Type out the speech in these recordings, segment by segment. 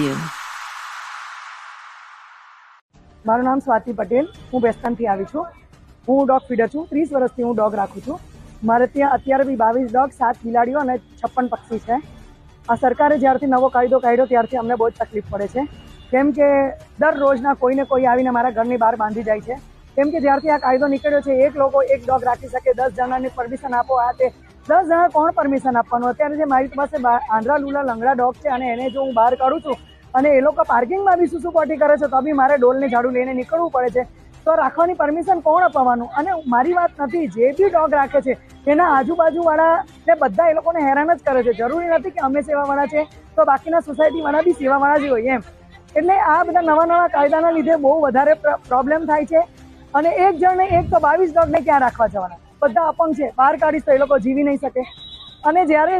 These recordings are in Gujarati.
you. મારું નામ સ્વાતિ પટેલ. હું બેસ્તાનથી આવી છું. હું ડોગ ફીડર છું. ત્રીસ વર્ષથી હું ડોગ રાખું છું. મારે ત્યાં અત્યારે બી બાવીસ ડોગ, સાત બિલાડીઓ અને છપ્પન પક્ષી છે. આ સરકારે જ્યારથી નવો કાયદો કાઢ્યો ત્યારથી અમને બહુ જ તકલીફ પડે છે. કેમ કે દર રોજના કોઈને કોઈ આવીને મારા ઘરની બહાર બાંધી જાય છે. કેમ કે જ્યારથી આ કાયદો નીકળ્યો છે, એક લોકો એક ડોગ રાખી શકે, દસ જણાને પરમિશન આપો, આ તે દસ જણા કોણ પરમિશન આપવાનું? અત્યારે જે મારી પાસે આંધ્રા, લુલા, લંગડા ડોગ છે અને એને જો હું બહાર કાઢું છું અને એ લોકો પાર્કિંગમાં બી શું પોટી કરે છે તો બી મારે ડોલને ઝાડુ લઈને નીકળવું પડે છે. તો રાખવાની પરમિશન કોણ અપાવવાનું અને મારી વાત નથી, જે બી ડોગ રાખે છે, એના આજુબાજુવાળા ને બધા એ લોકોને હેરાન જ કરે છે. જરૂરી નથી કે અમે સેવાવાળા છે, તો બાકીના સોસાયટીવાળા બી સેવાવાળા જ હોય એમ. એટલે આ બધા નવા નવા કાયદાના લીધે બહુ વધારે પ્રોબ્લેમ થાય છે. અને એક જણને એક તો બાવીસ ડોગને ક્યાં રાખવા જવાના? બધા અપંગ છે બહાર કાઢીશ તો એ લોકો જીવી નહીં શકે. અને જ્યારે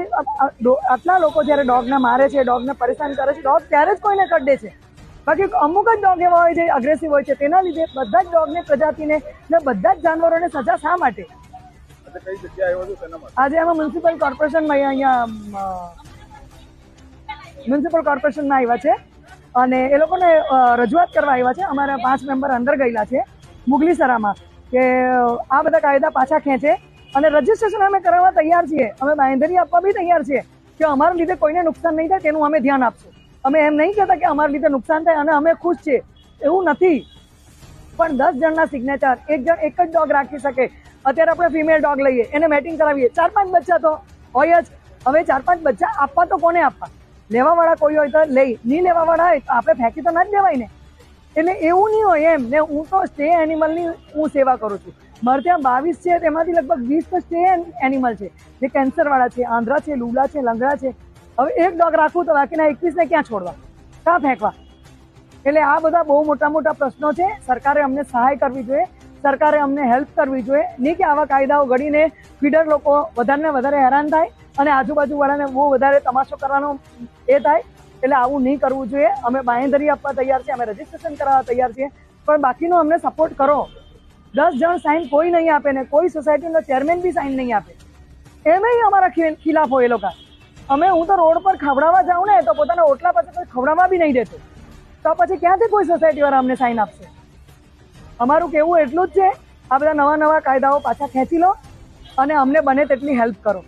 આટલા લોકો જ્યારે ડોગને મારે છે ડોગને પરેશાન કરે છે ડોગ ત્યારે જ કોઈને કડે છે. બાકી અમુક જ ડોગ એવા હોય છે અગ્રેસિવ હોય છે તેના લીધે બધા જ ડોગને પ્રજાતિને ને બધા જ જાનવરોને સજા શા માટે? આજે અમે મ્યુનિસિપલ કોર્પોરેશનમાં અહીંયા મ્યુનિસિપલ કોર્પોરેશનમાં આવ્યા છે. અને એ લોકોને રજૂઆત કરવા આવ્યા છે. અમારા પાંચ મેમ્બર અંદર ગયેલા છે મુગલીસરામાં. કે આ બધા કાયદા પાછા ખેંચે અને રજીસ્ટ્રેશન અમે કરાવવા તૈયાર છીએ. અમે બાંધણી આપવા બી તૈયાર છીએ કે અમારા લીધે કોઈને નુકસાન નહીં થાય તેનું અમે ધ્યાન આપશું. અમે એમ નહીં કહેતા કે અમારા લીધે નુકસાન થાય અને અમે ખુશ છીએ. એવું નથી. પણ દસ જણના સિગ્નેચર એક જણ એક જ ડોગ રાખી શકે. અત્યારે આપણે ફિમેલ ડોગ લઈએ, એને મેટિંગ કરાવીએ. ચાર પાંચ બચ્ચા તો હોય જ. હવે ચાર પાંચ બચ્ચા આપવા તો કોને આપવા? લેવાવાળા કોઈ હોય તો લઈ. નહીં લેવાવાળા હોય તો આપણે ફેંકી તો ના જ દેવાય ને. એટલે એવું નહીં હોય એમ. ને હું તો સ્ટે એનિમલની હું સેવા કરું છું. મારે ત્યાં બાવીસ છે, તેમાંથી લગભગ વીસ તો સ્ટે એનિમલ છે. જે કેન્સરવાળા છે, આંધ્રા છે, લુલા છે, લંગડા છે. હવે એક ડોગ રાખવું તો બાકીના એકવીસને ક્યાં છોડવા? ક્યાં ફેંકવા? એટલે આ બધા બહુ મોટા મોટા પ્રશ્નો છે. સરકારે અમને સહાય કરવી જોઈએ. સરકારે અમને હેલ્પ કરવી જોઈએ. નહીં કે આવા કાયદાઓ ઘડીને ફીડર લોકો વધારે ને વધારે હેરાન થાય અને આજુબાજુવાળાને બહુ વધારે તમાશો કરવાનો એ થાય. એટલે આવું નહીં કરવું જોઈએ. અમે બાંહેધરી આપવા તૈયાર છીએ, અમે રજીસ્ટ્રેશન કરાવવા તૈયાર છીએ. પણ બાકીનો અમને સપોર્ટ કરો. દસ જણ સાઇન કોઈ નહીં આપે ને કોઈ સોસાયટીનો ચેરમેન બી સાઇન નહીં આપે. એમાંય અમારા ખિલાફ હોય એ લોકો. અમે, હું તો રોડ પર ખવડાવવા જાઉં ને, તો પોતાના ઓટલા પાસે કોઈ ખવડાવવા બી નહીં દેતો. તો પછી ક્યાંથી કોઈ સોસાયટી વાળા અમને સાઇન આપશે? અમારું કહેવું એટલું જ છે, આ બધા નવા નવા કાયદાઓ પાછા ખેંચી લો અને અમને બને તેટલી હેલ્પ કરો.